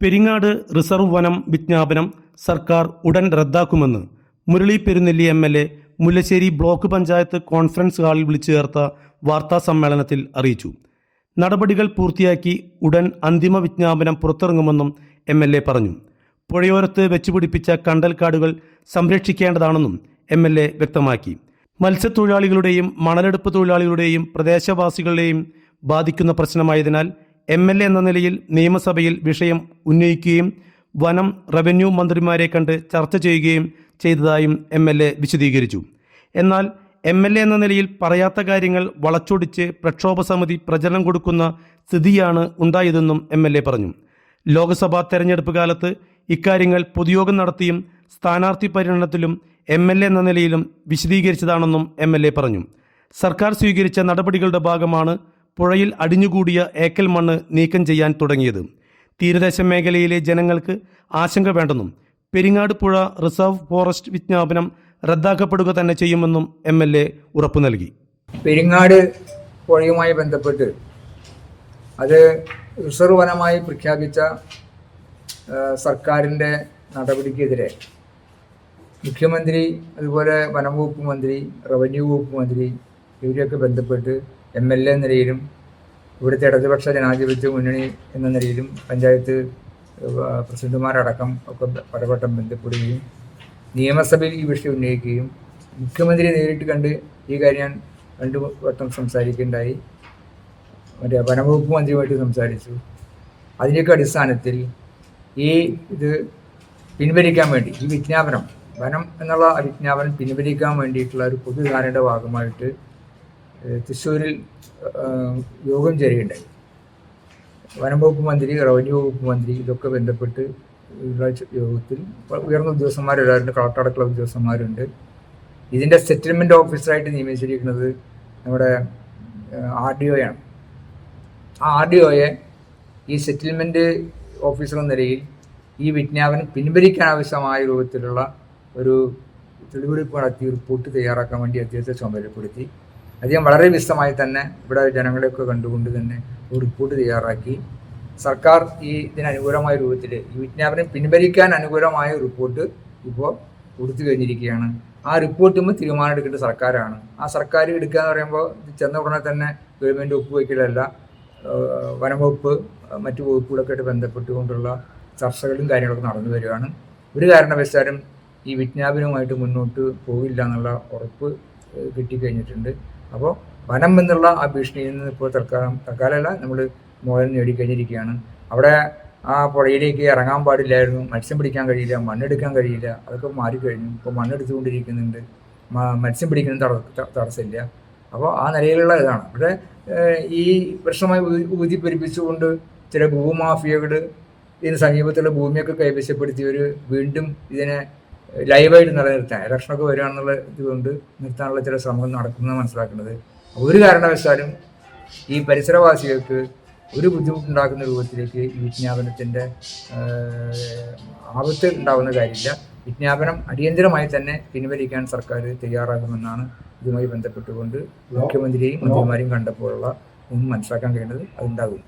Peringad reserve വനം വിജ്ഞാപനം സർക്കാർ ഉടൻ റദ്ദാക്കുമെന്ന് Murali Perunnelli M L A Mullassery block panchayat conference ഹാളിൽ വിളിച്ചു ചേർത്ത വാർത്താ സമ്മേളനത്തിൽ അറിയിച്ചു. നടപടികൾ പൂർത്തിയാക്കി ഉടൻ അന്തിമ വിജ്ഞാപനം പുറത്തിറങ്ങുമെന്നും എം എൽ എ പറഞ്ഞു. പുഴയോരത്ത് വെച്ചുപിടിപ്പിച്ച കണ്ടൽക്കാടുകൾ സംരക്ഷിക്കേണ്ടതാണെന്നും എം എൽ എ വ്യക്തമാക്കി. മത്സ്യത്തൊഴിലാളികളുടെയും മണലെടുപ്പ് തൊഴിലാളികളുടെയും പ്രദേശവാസികളുടെയും ബാധിക്കുന്ന പ്രശ്നമായതിനാൽ എം എൽ എ എന്ന നിലയിൽ നിയമസഭയിൽ വിഷയം ഉന്നയിക്കുകയും വനം റവന്യൂ മന്ത്രിമാരെ കണ്ട് ചർച്ച ചെയ്യുകയും ചെയ്തതായും എം എൽ എ വിശദീകരിച്ചു. എന്നാൽ എം എൽ എ എന്ന നിലയിൽ പറയാത്ത കാര്യങ്ങൾ വളച്ചൊടിച്ച് പ്രക്ഷോഭ സമിതി പ്രചരണം കൊടുക്കുന്ന സ്ഥിതിയാണ് ഉണ്ടായതെന്നും എം എൽ എ പറഞ്ഞു. ലോക്സഭാ തെരഞ്ഞെടുപ്പ് കാലത്ത് ഇക്കാര്യങ്ങൾ പൊതുയോഗം നടത്തിയും സ്ഥാനാർത്ഥി പരിഗണനത്തിലും എം എൽ എ എന്ന നിലയിലും വിശദീകരിച്ചതാണെന്നും എം എൽ എ പറഞ്ഞു. സർക്കാർ സ്വീകരിച്ച നടപടികളുടെ ഭാഗമാണ് പുഴയിൽ അടിഞ്ഞുകൂടിയ ഏക്കൽ മണ്ണ് നീക്കം ചെയ്യാൻ തുടങ്ങിയത്. തീരദേശ മേഖലയിലെ ജനങ്ങൾക്ക് ആശങ്ക വേണ്ടെന്നും പെരിങ്ങാട് പുഴ റിസർവ് ഫോറസ്റ്റ് വിജ്ഞാപനം റദ്ദാക്കപ്പെടുക തന്നെ ചെയ്യുമെന്നും എം എൽ എ ഉറപ്പു നൽകി. പെരിങ്ങാട് പുഴയുമായി ബന്ധപ്പെട്ട് അത് റിസർവ് വനമായി പ്രഖ്യാപിച്ച സർക്കാരിന്റെ നടപടിക്കെതിരെ മുഖ്യമന്ത്രി അതുപോലെ വനംവകുപ്പ് മന്ത്രി റവന്യൂ വകുപ്പ് മന്ത്രി ഇവരെയൊക്കെ ബന്ധപ്പെട്ട് എം എൽ എ നിലയിലും ഇവിടുത്തെ ഇടതുപക്ഷ ജനാധിപത്യ മുന്നണി എന്ന നിലയിലും പഞ്ചായത്ത് പ്രസിഡന്റുമാരടക്കം ഒക്കെ പലവട്ടം ബന്ധപ്പെടുകയും നിയമസഭയിൽ ഈ വിഷയം ഉന്നയിക്കുകയും മുഖ്യമന്ത്രിയെ നേരിട്ട് കണ്ട് ഈ കാര്യം ഞാൻ രണ്ടു വട്ടം സംസാരിക്കുകയുണ്ടായി. മറ്റേ വനംവകുപ്പ് മന്ത്രിയുമായിട്ട് സംസാരിച്ചു. അതിന്റെയൊക്കെ അടിസ്ഥാനത്തിൽ ഈ ഇത് പിൻവലിക്കാൻ വേണ്ടി ഈ വിജ്ഞാപനം വനം എന്നുള്ള വിജ്ഞാപനം പിൻവലിക്കാൻ വേണ്ടിയിട്ടുള്ള ഒരു പൊതുധാരയുടെ ഭാഗമായിട്ട് തൃശ്ശൂരിൽ യോഗം ചേരുകയുണ്ടായി. വനംവകുപ്പ് മന്ത്രി റവന്യൂ വകുപ്പ് മന്ത്രി ഇതൊക്കെ ബന്ധപ്പെട്ട് ഉള്ള യോഗത്തിൽ ഉയർന്ന ഉദ്യോഗസ്ഥന്മാരെല്ലാവരും കളക്ടർ അടക്കമുള്ള ഉദ്യോഗസ്ഥന്മാരുണ്ട് ഇതിന്റെ സെറ്റിൽമെന്റ് ഓഫീസറായിട്ട് നിയമിച്ചിരിക്കുന്നത് നമ്മുടെ ആർ ഡി ഒയാണ്. ആ ആർ ഡി ഒയെ ഈ സെറ്റിൽമെന്റ് ഓഫീസർ എന്ന നിലയിൽ ഈ വിജ്ഞാപനം പിൻവലിക്കാൻ ആവശ്യമായ രൂപത്തിലുള്ള ഒരു തെളിവെടുപ്പ് നടത്തി റിപ്പോർട്ട് തയ്യാറാക്കാൻ വേണ്ടി അദ്ദേഹത്തെ ചുമതലപ്പെടുത്തി. അദ്ദേഹം വളരെ വിശദമായി തന്നെ ഇവിടെ ജനങ്ങളെയൊക്കെ കണ്ടുകൊണ്ട് തന്നെ ഒരു റിപ്പോർട്ട് തയ്യാറാക്കി. സർക്കാർ ഈ ഇതിനനുകൂലമായ രൂപത്തിൽ ഈ വിജ്ഞാപനം പിൻവലിക്കാൻ അനുകൂലമായ റിപ്പോർട്ട് ഇപ്പോൾ കൊടുത്തു കഴിഞ്ഞിരിക്കുകയാണ്. ആ റിപ്പോർട്ടുമ്പോൾ തീരുമാനം എടുക്കേണ്ട സർക്കാരാണ്. ആ സർക്കാർ എടുക്കുക എന്ന് പറയുമ്പോൾ ചെന്ന ഉടനെ തന്നെ ഗവൺമെന്റ് ഒപ്പുവയ്ക്കലല്ല വനംവകുപ്പ് മറ്റു വകുപ്പുകളൊക്കെ ആയിട്ട് ബന്ധപ്പെട്ടുകൊണ്ടുള്ള ചർച്ചകളും കാര്യങ്ങളൊക്കെ നടന്നു വരികയാണ്. ഒരു കാരണവശാലും ഈ വിജ്ഞാപനവുമായിട്ട് മുന്നോട്ട് പോകില്ല എന്നുള്ള ഉറപ്പ് കിട്ടിക്കഴിഞ്ഞിട്ടുണ്ട്. അപ്പോൾ വനം എന്നുള്ള ആ ഭീഷണിയിൽ നിന്ന് ഇപ്പോൾ തൽക്കാലം തൽക്കാലമല്ല നമ്മൾ മോചനം നേടിക്കഴിഞ്ഞിരിക്കുകയാണ്. അവിടെ ആ പുഴയിലേക്ക് ഇറങ്ങാൻ പാടില്ലായിരുന്നു. മത്സ്യം പിടിക്കാൻ കഴിയില്ല മണ്ണെടുക്കാൻ കഴിയില്ല. അതൊക്കെ മാറിക്കഴിഞ്ഞു. ഇപ്പോൾ മണ്ണെടുത്തുകൊണ്ടിരിക്കുന്നുണ്ട്. മത്സ്യം പിടിക്കുന്ന തട തടസ്സമില്ല. അപ്പോൾ ആ നിലയിലുള്ള ഇതാണ്. ഇവിടെ ഈ പ്രശ്നമായി ഊതിപ്പെരിപ്പിച്ചുകൊണ്ട് ചില ഭൂമാഫിയകൾ ഇതിന് സമീപത്തുള്ള ഭൂമിയൊക്കെ കൈവശപ്പെടുത്തിയവർ വീണ്ടും ഇതിനെ ലൈവായിട്ട് നിലനിർത്താൻ ഇലക്ഷനൊക്കെ വരികയാണെന്നുള്ള ഇതുകൊണ്ട് നിർത്താനുള്ള ചില ശ്രമങ്ങൾ നടക്കുന്നത് മനസ്സിലാക്കുന്നത്. ഒരു കാരണവശാലും ഈ പരിസരവാസികൾക്ക് ഒരു ബുദ്ധിമുട്ടുണ്ടാക്കുന്ന രൂപത്തിലേക്ക് ഈ വിജ്ഞാപനത്തിന്റെ ആപത്ത് ഉണ്ടാകുന്ന കാര്യമില്ല. വിജ്ഞാപനം അടിയന്തരമായി തന്നെ പിൻവലിക്കാൻ സർക്കാർ തയ്യാറാകുമെന്നാണ് ഇതുമായി ബന്ധപ്പെട്ടുകൊണ്ട് മുഖ്യമന്ത്രിയെയും മന്ത്രിമാരെയും കണ്ടപ്പോഴുള്ള ഒന്നും മനസ്സിലാക്കാൻ കഴിയുന്നത് അതുണ്ടാകും.